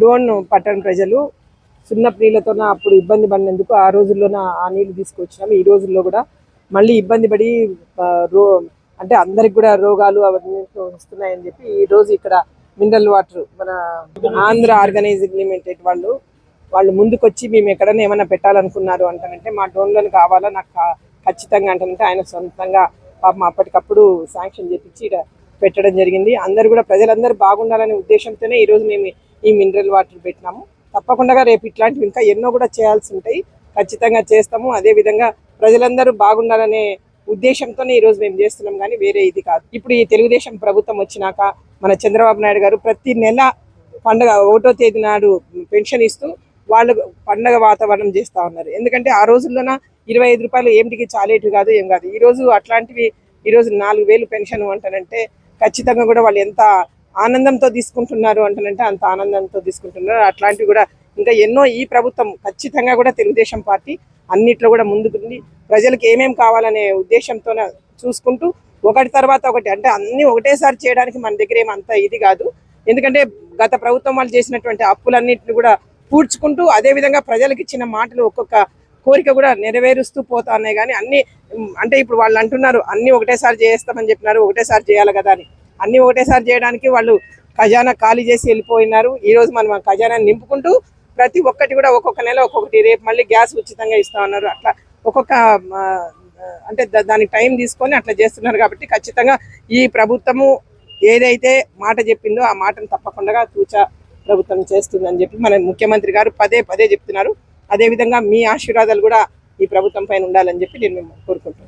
డోన్ పట్టణ ప్రజలు సున్నపు నీళ్ళతో అప్పుడు ఇబ్బంది పడినందుకు ఆ రోజుల్లోన ఆ నీళ్ళు తీసుకొచ్చినాము. ఈ రోజుల్లో కూడా మళ్ళీ ఇబ్బంది పడి రో అంటే అందరికి కూడా రోగాలు అవన్నీ వస్తున్నాయని చెప్పి ఈ రోజు ఇక్కడ మినరల్ వాటర్ మన ఆంధ్ర ఆర్గనైజింగ్ లిమిటెడ్ వాళ్ళు వాళ్ళు ముందుకొచ్చి మేము ఎక్కడైనా ఏమైనా పెట్టాలనుకున్నారు అంటానంటే మా డోన్లోని కావాలా నాకు ఖచ్చితంగా అంటానంటే ఆయన సొంతంగా పాపం అప్పటికప్పుడు శాంక్షన్ చేపించి ఇక్కడ పెట్టడం జరిగింది. అందరు కూడా ప్రజలందరూ బాగుండాలనే ఉద్దేశంతోనే ఈ రోజు మేము ఈ మినరల్ వాటర్ పెట్టినాము. తప్పకుండా రేపు ఇట్లాంటివి ఇంకా ఎన్నో కూడా చేయాల్సి ఉంటాయి. ఖచ్చితంగా చేస్తాము. అదే విధంగా ప్రజలందరూ బాగుండాలనే ఉద్దేశంతోనే ఈరోజు మేము చేస్తున్నాం కానీ వేరే ఇది కాదు. ఇప్పుడు ఈ తెలుగుదేశం ప్రభుత్వం వచ్చినాక మన చంద్రబాబు నాయుడు గారు ప్రతి నెల పండగ ఒకటో తేదీ నాడు పెన్షన్ ఇస్తూ వాళ్ళు పండగ వాతావరణం చేస్తా ఉన్నారు. ఎందుకంటే ఆ రోజుల్లోన ఇరవై ఐదు రూపాయలు ఏమిటికి చాలేటివి కాదు ఏం కాదు. ఈరోజు అట్లాంటివి ఈరోజు నాలుగు వేలు పెన్షన్ అంటానంటే ఖచ్చితంగా కూడా వాళ్ళు ఎంత ఆనందంతో తీసుకుంటున్నారు అంటానంటే అంత ఆనందంతో తీసుకుంటున్నారు. అట్లాంటివి కూడా ఇంకా ఎన్నో ఈ ప్రభుత్వం ఖచ్చితంగా కూడా తెలుగుదేశం పార్టీ అన్నిట్లో కూడా ముందుకుండి ప్రజలకు ఏమేం కావాలనే ఉద్దేశంతో చూసుకుంటూ ఒకటి తర్వాత ఒకటి అంటే అన్ని ఒకటేసారి చేయడానికి మన దగ్గర ఏమంత ఇది కాదు. ఎందుకంటే గత ప్రభుత్వం వాళ్ళు చేసినటువంటి అప్పులన్నింటిని కూడా పూడ్చుకుంటూ అదే విధంగా ప్రజలకు ఇచ్చిన మాటలు ఒక్కొక్క కోరిక కూడా నెరవేరుస్తూ పోతా ఉన్నాయి కానీ అన్ని అంటే ఇప్పుడు వాళ్ళు అంటున్నారు అన్ని ఒకటేసారి చేస్తామని చెప్పినారు ఒకటేసారి చేయాలి కదా అని. అన్ని ఒకటేసారి చేయడానికి వాళ్ళు ఖజానా ఖాళీ చేసి వెళ్ళిపోయినారు. ఈ రోజు మనం ఖజానా నింపుకుంటూ ప్రతి ఒక్కటి కూడా ఒక్కొక్క నెల ఒక్కొక్కటి రేపు మళ్ళీ గ్యాస్ ఉచితంగా ఇస్తా ఉన్నారు అట్లా ఒక్కొక్క అంటే దానికి టైం తీసుకొని అట్లా చేస్తున్నారు కాబట్టి ఖచ్చితంగా ఈ ప్రభుత్వము ఏదైతే మాట చెప్పిందో ఆ మాటను తప్పకుండా తూచా ప్రభుత్వం చేస్తుందని చెప్పి మన ముఖ్యమంత్రి గారు పదే పదే చెప్తున్నారు. అదేవిధంగా మీ ఆశీర్వాదాలు కూడా ఈ ప్రభుత్వం పైన ఉండాలని చెప్పి నేను కోరుకుంటున్నాను.